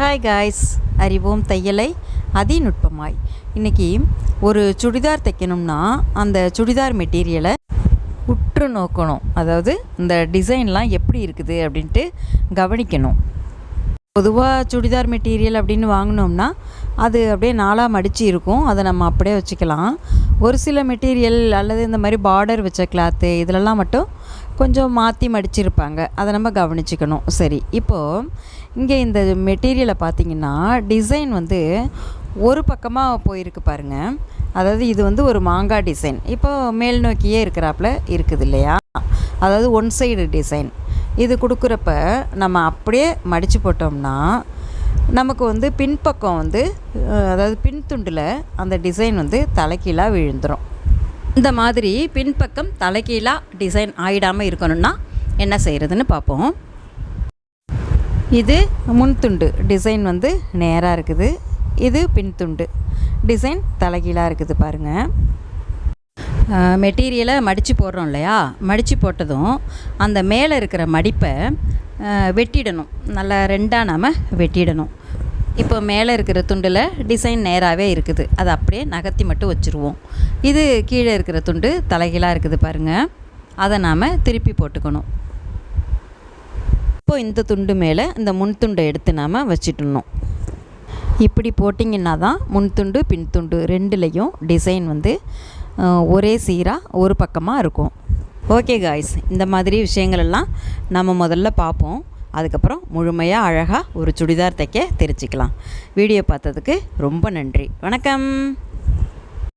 Hi guys அறிவோம் தையலை அதிநுட்பமாய். இன்றைக்கி ஒரு சுடிதார் தைக்கணும்னா அந்த சுடிதார் மெட்டீரியலை உற்று நோக்கணும். அதாவது இந்த டிசைன்லாம் எப்படி இருக்குது அப்படின்ட்டு கவனிக்கணும். பொதுவாக சுடிதார் மெட்டீரியல் அப்படின்னு வாங்கினோம்னா அது அப்படியே நாலாக மடித்து இருக்கும். அதை நம்ம அப்படியே வச்சுக்கலாம். ஒரு சில மெட்டீரியல் அல்லது இந்த மாதிரி பார்டர் வச்ச கிளாத்து இதிலெல்லாம் மட்டும் கொஞ்சம் மாற்றி மடிச்சிருப்பாங்க. அதை நம்ம கவனிச்சுக்கணும். சரி இப்போது இங்கே இந்த மெட்டீரியலை பார்த்தீங்கன்னா டிசைன் வந்து ஒரு பக்கமாக போயிருக்கு பாருங்கள் அதாவது இது வந்து ஒரு மாங்காய் டிசைன் இப்போ மேல் நோக்கியே இருக்கிறாப்புல இருக்குது இல்லையா? அதாவது ஒன் சைடு டிசைன் இது கொடுக்குறப்ப நம்ம அப்படியே மடித்து போட்டோம்னா நமக்கு வந்து பின்பக்கம் வந்து அதாவது பின்துண்டில் அந்த டிசைன் வந்து தலைகீழாக விழுந்துடும் இந்த மாதிரி பின்பக்கம் தலைக்கீழாக டிசைன் ஆயிடாமல் இருக்கணும்னா என்ன செய்கிறதுன்னு பார்ப்போம் இது முன்துண்டு டிசைன் வந்து நேராக இருக்குது. இது பின்துண்டு டிசைன் தலைகீழாக இருக்குது பாருங்கள் மெட்டீரியலை மடித்து போடுறோம் இல்லையா? மடித்து போட்டதும் அந்த மேலே இருக்கிற மடிப்பை வெட்டிடணும். நல்லா ரெண்டாக நாம் வெட்டிடணும். இப்போ மேலே இருக்கிற துண்டில் டிசைன் நேராகவே இருக்குது. அதை அப்படியே நகர்த்தி மட்டும் வச்சுருவோம். இது கீழே இருக்கிற துண்டு தலைகீழாக இருக்குது பாருங்கள் அதை நாம் திருப்பி போட்டுக்கணும். இப்போ இந்த துண்டு மேலே இந்த முன் துண்டை எடுத்து நாம் வச்சிட்டணும் இப்படி போட்டிங்கன்னா தான் முன் துண்டு பின் துண்டு ரெண்டுலேயும் டிசைன் வந்து ஒரே சீராக ஒரு பக்கமாக இருக்கும். ஓகே காய்ஸ் இந்த மாதிரி விஷயங்களெல்லாம் நம்ம முதல்ல பார்ப்போம். அதுக்கப்புறம் முழுமையாக அழகாக ஒரு சுடிதார் தைக்க தெரிச்சிக்கலாம் வீடியோ பார்த்ததுக்கு ரொம்ப நன்றி. வணக்கம்.